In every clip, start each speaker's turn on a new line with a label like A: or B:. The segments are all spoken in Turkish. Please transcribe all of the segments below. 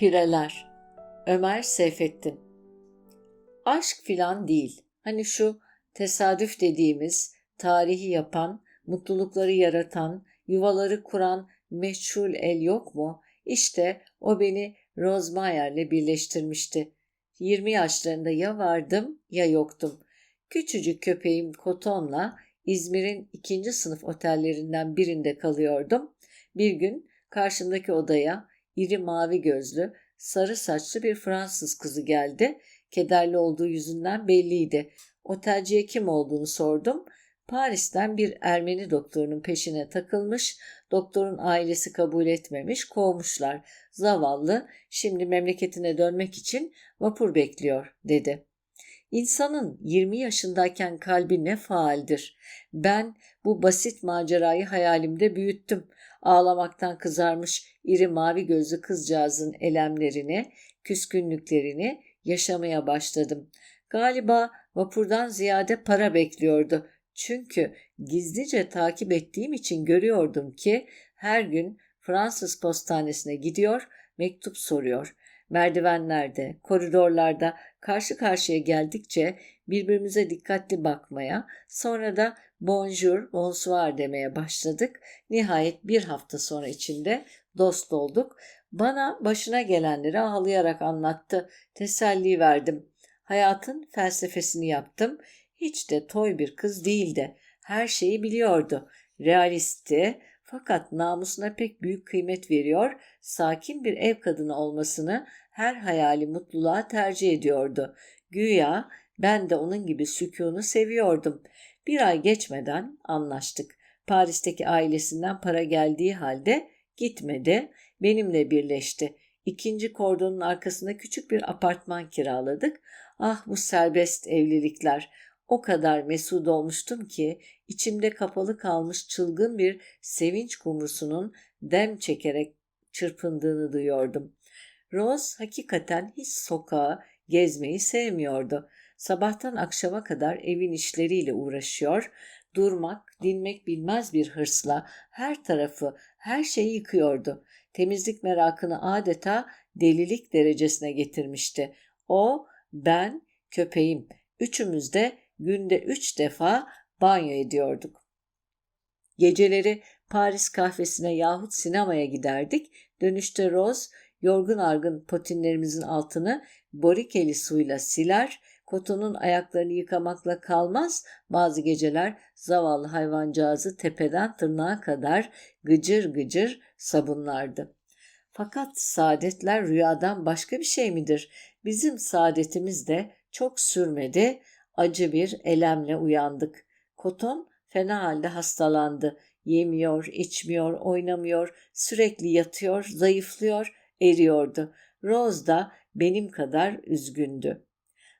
A: Pireler Ömer Seyfettin Aşk filan değil. Hani şu tesadüf dediğimiz, tarihi yapan, mutlulukları yaratan, yuvaları kuran meşhur el yok mu? İşte o beni Rose Mayer'le birleştirmişti. 20 yaşlarında ya vardım ya yoktum. Küçücük köpeğim Koton'la İzmir'in ikinci sınıf otellerinden birinde kalıyordum. Bir gün karşımdaki odaya iri mavi gözlü, sarı saçlı bir Fransız kızı geldi. Kederli olduğu yüzünden belliydi. Otelciye kim olduğunu sordum. Paris'ten bir Ermeni doktorunun peşine takılmış, doktorun ailesi kabul etmemiş, kovmuşlar. Zavallı şimdi memleketine dönmek için vapur bekliyor dedi. İnsanın 20 yaşındayken kalbi ne faaldir. Ben bu basit macerayı hayalimde büyüttüm. Ağlamaktan kızarmış iri mavi gözlü kızcağızın elemlerini, küskünlüklerini yaşamaya başladım. Galiba vapurdan ziyade para bekliyordu. Çünkü gizlice takip ettiğim için görüyordum ki her gün Fransız postanesine gidiyor, mektup soruyor. Merdivenlerde, koridorlarda karşı karşıya geldikçe birbirimize dikkatli bakmaya, sonra da bonjour, bonsoir demeye başladık. Nihayet bir hafta sonra içinde dost olduk. Bana başına gelenleri ağlayarak anlattı. Teselli verdim. Hayatın felsefesini yaptım. Hiç de toy bir kız değildi. Her şeyi biliyordu. Realistti fakat namusuna pek büyük kıymet veriyor, sakin bir ev kadını olmasını her hayali mutluluğa tercih ediyordu. Güya ben de onun gibi sükûnu seviyordum. Bir ay geçmeden anlaştık. Paris'teki ailesinden para geldiği halde gitmedi, benimle birleşti. İkinci kordonun arkasında küçük bir apartman kiraladık. Ah bu serbest evlilikler. O kadar mesut olmuştum ki içimde kapalı kalmış çılgın bir sevinç kumrusunun dem çekerek çırpındığını duyuyordum. Rose hakikaten hiç sokağa gezmeyi sevmiyordu. Sabahtan akşama kadar evin işleriyle uğraşıyor, durmak, dinmek bilmez bir hırsla her tarafı, her şeyi yıkıyordu. Temizlik merakını adeta delilik derecesine getirmişti. O, ben, köpeğim, üçümüz de günde üç defa banyo ediyorduk. Geceleri Paris kahvesine yahut sinemaya giderdik. Dönüşte Rose yorgun argın potinlerimizin altını borikeli suyla siler, kotonun ayaklarını yıkamakla kalmaz, bazı geceler zavallı hayvancağızı tepeden tırnağa kadar gıcır gıcır sabunlardı. Fakat saadetler rüyadan başka bir şey midir? Bizim saadetimiz de çok sürmedi, acı bir elemle uyandık. Koton fena halde hastalandı. Yemiyor, içmiyor, oynamıyor, sürekli yatıyor, zayıflıyor, eriyordu. Rose da benim kadar üzgündü.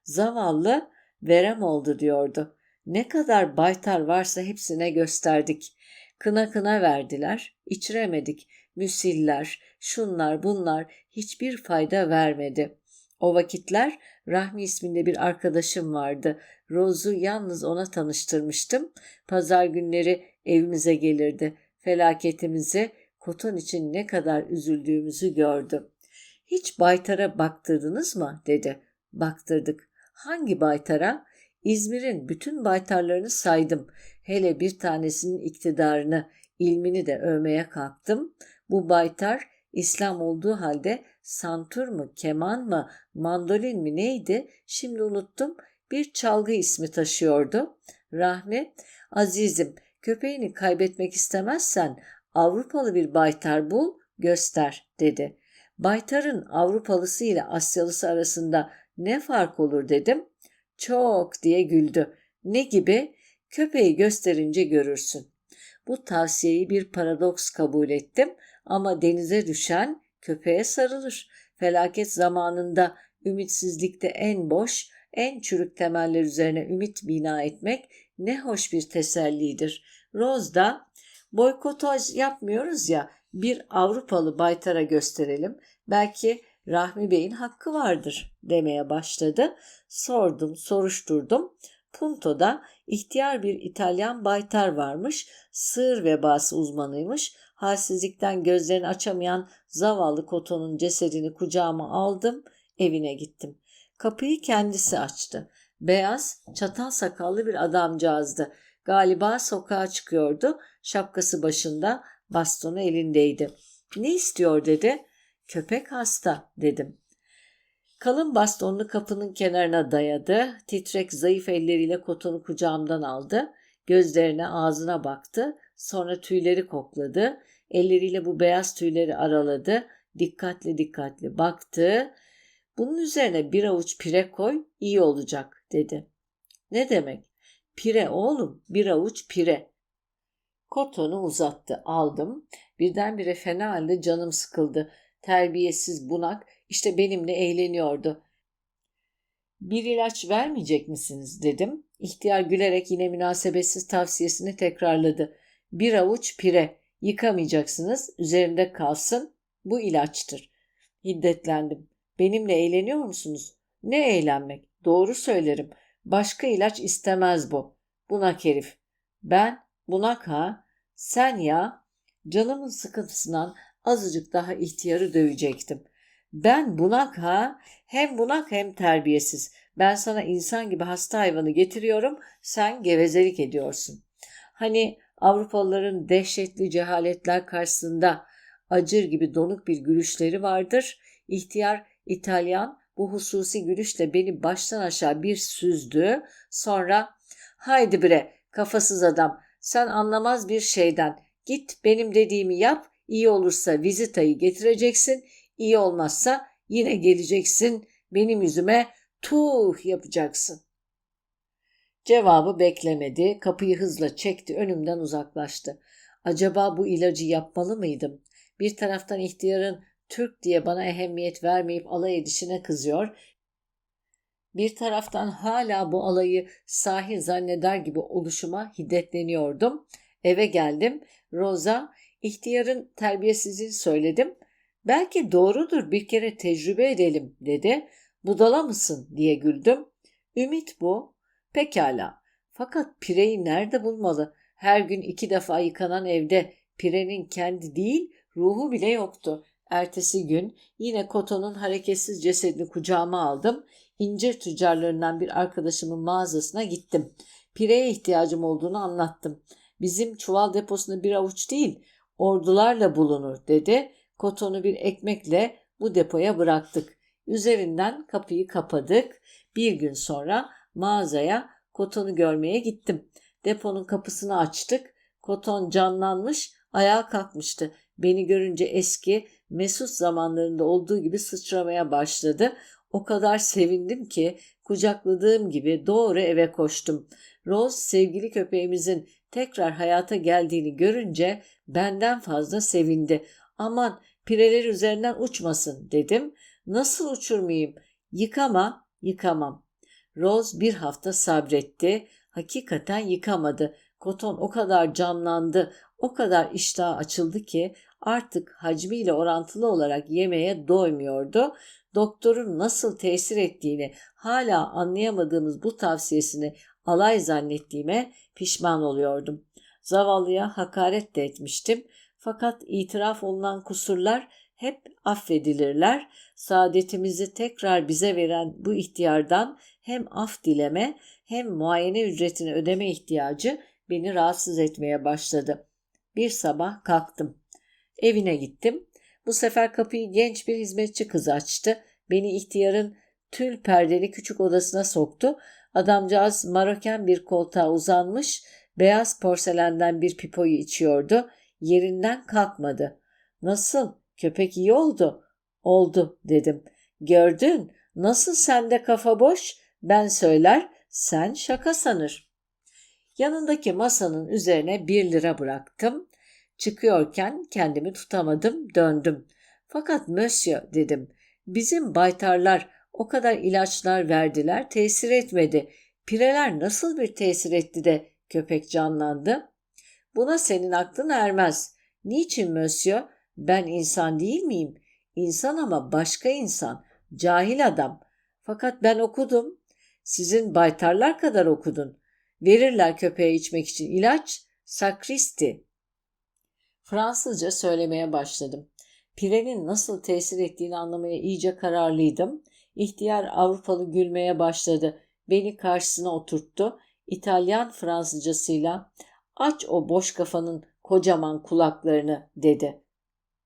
A: Zavallı verem oldu diyordu. Ne kadar baytar varsa hepsine gösterdik. Kına kına verdiler, içiremedik. Müsiller, şunlar bunlar hiçbir fayda vermedi. O vakitler Rahmi isminde bir arkadaşım vardı. Rose'u yalnız ona tanıştırmıştım. Pazar günleri evimize gelirdi. Felaketimizi, koton için ne kadar üzüldüğümüzü gördü. Hiç baytara baktırdınız mı? dedi. Baktırdık. Hangi baytara? İzmir'in bütün baytarlarını saydım. Hele bir tanesinin iktidarını, ilmini de övmeye kalktım. Bu baytar İslam olduğu halde santur mu, keman mı, mandolin mi neydi şimdi unuttum bir çalgı ismi taşıyordu. Rahmi, azizim köpeğini kaybetmek istemezsen Avrupalı bir baytar bul göster dedi. Baytarın Avrupalısı ile Asyalısı arasında ne fark olur dedim. Çok diye güldü. Ne gibi? Köpeği gösterince görürsün. Bu tavsiyeyi bir paradoks kabul ettim ama denize düşen köpeğe sarılır. Felaket zamanında ümitsizlikte en boş, en çürük temeller üzerine ümit bina etmek ne hoş bir tesellidir. Rose da boykotaj yapmıyoruz ya bir Avrupalı baytara gösterelim. Belki Rahmi Bey'in hakkı vardır demeye başladı. Sordum, soruşturdum. Punto'da ihtiyar bir İtalyan baytar varmış. Sığır vebası uzmanıymış. halsizlikten gözlerini açamayan zavallı Koto'nun cesedini kucağıma aldım, evine gittim. Kapıyı kendisi açtı. Beyaz, çatal sakallı bir adamcağızdı. Galiba sokağa çıkıyordu. Şapkası başında, bastonu elindeydi. Ne istiyor dedi. Köpek hasta dedim. Kalın bastonunu kapının kenarına dayadı. Titrek zayıf elleriyle kotonu kucağımdan aldı. Gözlerine ağzına baktı. Sonra tüyleri kokladı. Elleriyle bu beyaz tüyleri araladı. Dikkatli dikkatli baktı. Bunun üzerine bir avuç pire koy iyi olacak dedi. Ne demek? Pire oğlum bir avuç pire. Kotonu uzattı aldım. Birdenbire fena halde canım sıkıldı. Terbiyesiz bunak işte benimle eğleniyordu. Bir ilaç vermeyecek misiniz dedim. İhtiyar gülerek yine münasebetsiz tavsiyesini tekrarladı. Bir avuç pire yıkamayacaksınız üzerinde kalsın bu ilaçtır. Hiddetlendim. Benimle eğleniyor musunuz? Ne eğlenmek? Doğru söylerim. Başka ilaç istemez bu. Bunak herif. Ben bunak ha? Sen ya? Canımın sıkıntısından azıcık daha ihtiyarı dövecektim. Ben bunak ha? Hem bunak hem terbiyesiz. Ben sana insan gibi hasta hayvanı getiriyorum, sen gevezelik ediyorsun. Hani Avrupalıların dehşetli cehaletler karşısında acır gibi donuk bir gülüşleri vardır. İhtiyar İtalyan bu hususi gülüşle beni baştan aşağı bir süzdü. Sonra haydi bre kafasız adam sen anlamaz bir şeyden git benim dediğimi yap iyi olursa vizitayı getireceksin iyi olmazsa yine geleceksin benim yüzüme tuh yapacaksın. Cevabı beklemedi, kapıyı hızla çekti, önümden uzaklaştı. Acaba bu ilacı yapmalı mıydım? Bir taraftan ihtiyarın Türk diye bana ehemmiyet vermeyip alay edişine kızıyor. Bir taraftan hala bu alayı sahi zanneder gibi oluşuma hiddetleniyordum. Eve geldim. Rosa, ihtiyarın terbiyesizliğini söyledim. Belki doğrudur bir kere tecrübe edelim dedi. Budala mısın diye güldüm. Ümit bu. Pekala. Fakat pireyi nerede bulmalı? Her gün iki defa yıkanan evde pirenin kendi değil ruhu bile yoktu. Ertesi gün yine Koto'nun hareketsiz cesedini kucağıma aldım. İncir tüccarlarından bir arkadaşımın mağazasına gittim. Pireye ihtiyacım olduğunu anlattım. Bizim çuval deposunda bir avuç değil, ordularla bulunur dedi. Koton'u bir ekmekle bu depoya bıraktık. Üzerinden kapıyı kapadık. Bir gün sonra mağazaya Koton'u görmeye gittim. Deponun kapısını açtık. Koton canlanmış, ayağa kalkmıştı. Beni görünce eski, mesut zamanlarında olduğu gibi sıçramaya başladı. O kadar sevindim ki kucakladığım gibi doğru eve koştum. Rose sevgili köpeğimizin tekrar hayata geldiğini görünce benden fazla sevindi. Aman pireler üzerinden uçmasın dedim. Nasıl uçurmayayım? Yıkama, yıkamam. Rose bir hafta sabretti. Hakikaten yıkamadı. Koton o kadar canlandı, o kadar iştah açıldı ki artık hacmiyle orantılı olarak yemeye doymuyordu. Doktorun nasıl tesir ettiğini hala anlayamadığımız bu tavsiyesini alay zannettiğime pişman oluyordum. Zavallıya hakaret de etmiştim. Fakat itiraf olunan kusurlar hep affedilirler. Saadetimizi tekrar bize veren bu ihtiyardan hem af dileme hem muayene ücretini ödeme ihtiyacı beni rahatsız etmeye başladı. Bir sabah kalktım. Evine gittim. Bu sefer kapıyı genç bir hizmetçi kız açtı. Beni ihtiyarın tül perdeli küçük odasına soktu. Adamcağız maroken bir koltuğa uzanmış, beyaz porselenden bir pipoyu içiyordu. Yerinden kalkmadı. Nasıl? Köpek iyi oldu. Oldu dedim. Gördün. Nasıl sende kafa boş? Ben söyler, sen şaka sanır. Yanındaki masanın üzerine bir lira bıraktım. Çıkıyorken kendimi tutamadım, döndüm. Fakat monsieur dedim. Bizim baytarlar o kadar ilaçlar verdiler, tesir etmedi. Pireler nasıl bir tesir etti de köpek canlandı? Buna senin aklın ermez. Niçin monsieur? Ben insan değil miyim? İnsan ama başka insan. Cahil adam. Fakat ben okudum. Sizin baytarlar kadar okudun. Verirler köpeğe içmek için ilaç. Sakristi. Fransızca söylemeye başladım. Pirenin nasıl tesir ettiğini anlamaya iyice kararlıydım. İhtiyar Avrupalı gülmeye başladı. Beni karşısına oturttu. İtalyan Fransızcasıyla aç o boş kafanın kocaman kulaklarını dedi.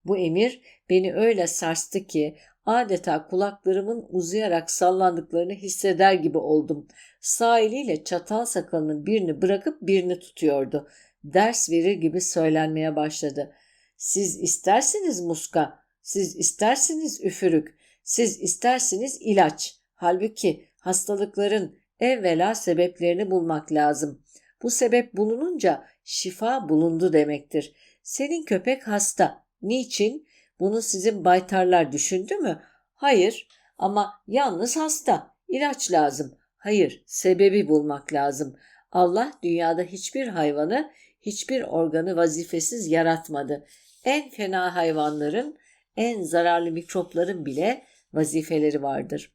A: Bu emir beni öyle sarstı ki adeta kulaklarımın uzayarak sallandıklarını hisseder gibi oldum. Sağ eliyle çatal sakalının birini bırakıp birini tutuyordu. Ders verir gibi söylenmeye başladı. Siz istersiniz muska, siz istersiniz üfürük, siz istersiniz ilaç. Halbuki hastalıkların evvela sebeplerini bulmak lazım. Bu sebep bulununca şifa bulundu demektir. Senin köpek hasta. Niçin? Bunu sizin baytarlar düşündü mü? Hayır ama yalnız hasta. İlaç lazım. Hayır, sebebi bulmak lazım. Allah dünyada hiçbir hayvanı, hiçbir organı vazifesiz yaratmadı. En fena hayvanların, en zararlı mikropların bile vazifeleri vardır.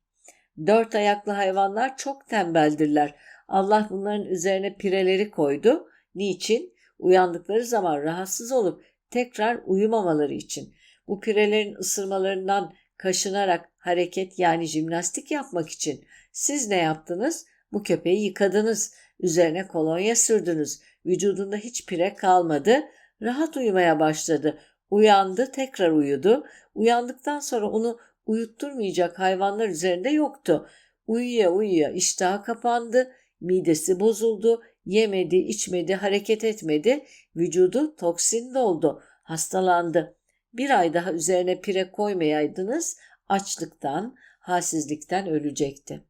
A: Dört ayaklı hayvanlar çok tembeldirler. Allah bunların üzerine pireleri koydu. Niçin? Uyandıkları zaman rahatsız olup tekrar uyumamaları için. Bu pirelerin ısırmalarından kaşınarak hareket yani jimnastik yapmak için. Siz ne yaptınız? Bu köpeği yıkadınız. Üzerine kolonya sürdünüz. Vücudunda hiç pire kalmadı. Rahat uyumaya başladı. Uyandı, tekrar uyudu. Uyandıktan sonra onu uyutturmayacak hayvanlar üzerinde yoktu. Uyuya uyuya iştahı kapandı, midesi bozuldu, yemedi, içmedi, hareket etmedi, vücudu toksin doldu, hastalandı. Bir ay daha üzerine pire koymayaydınız, açlıktan, halsizlikten ölecekti.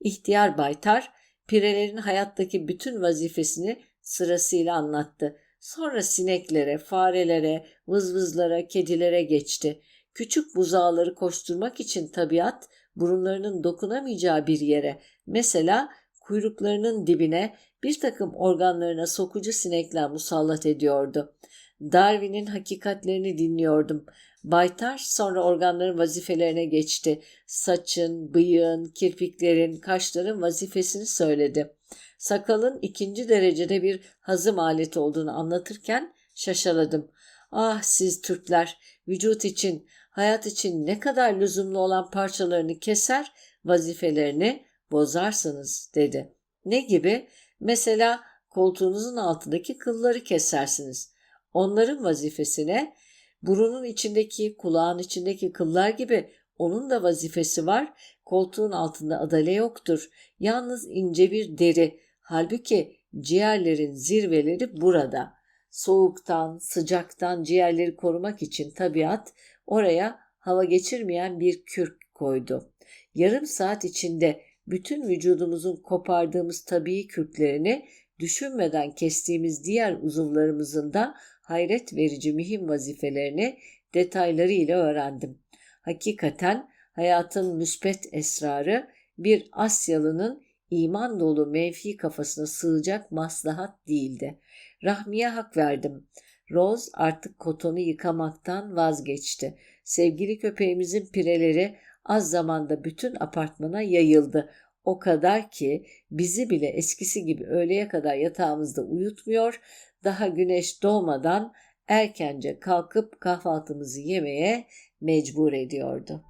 A: İhtiyar Baytar, pirelerin hayattaki bütün vazifesini sırasıyla anlattı. Sonra sineklere, farelere, vızvızlara, kedilere geçti. Küçük buzağları koşturmak için tabiat burunlarının dokunamayacağı bir yere, mesela kuyruklarının dibine bir takım organlarına sokucu sinekler musallat ediyordu. Darwin'in hakikatlerini dinliyordum. Baytar sonra organların vazifelerine geçti. Saçın, bıyığın, kirpiklerin, kaşların vazifesini söyledi. Sakalın ikinci derecede bir hazım aleti olduğunu anlatırken şaşaladım. Ah siz Türkler, vücut için, hayat için ne kadar lüzumlu olan parçalarını keser, vazifelerini bozarsınız dedi. Ne gibi? Mesela koltuğunuzun altındaki kılları kesersiniz. Onların vazifesine burunun içindeki, kulağın içindeki kıllar gibi onun da vazifesi var. Koltuğun altında adale yoktur. Yalnız ince bir deri. Halbuki ciğerlerin zirveleri burada. Soğuktan, sıcaktan ciğerleri korumak için tabiat oraya hava geçirmeyen bir kürk koydu. Yarım saat içinde bütün vücudumuzun kopardığımız tabii kürklerini düşünmeden kestiğimiz diğer uzuvlarımızın da hayret verici mühim vazifelerini detaylarıyla öğrendim. Hakikaten hayatın müspet esrarı bir Asyalı'nın iman dolu menfi kafasına sığacak maslahat değildi. Rahmiye hak verdim. Rose artık kotonu yıkamaktan vazgeçti. Sevgili köpeğimizin pireleri az zamanda bütün apartmana yayıldı. O kadar ki bizi bile eskisi gibi öğleye kadar yatağımızda uyutmuyor, daha güneş doğmadan erkence kalkıp kahvaltımızı yemeye mecbur ediyordu.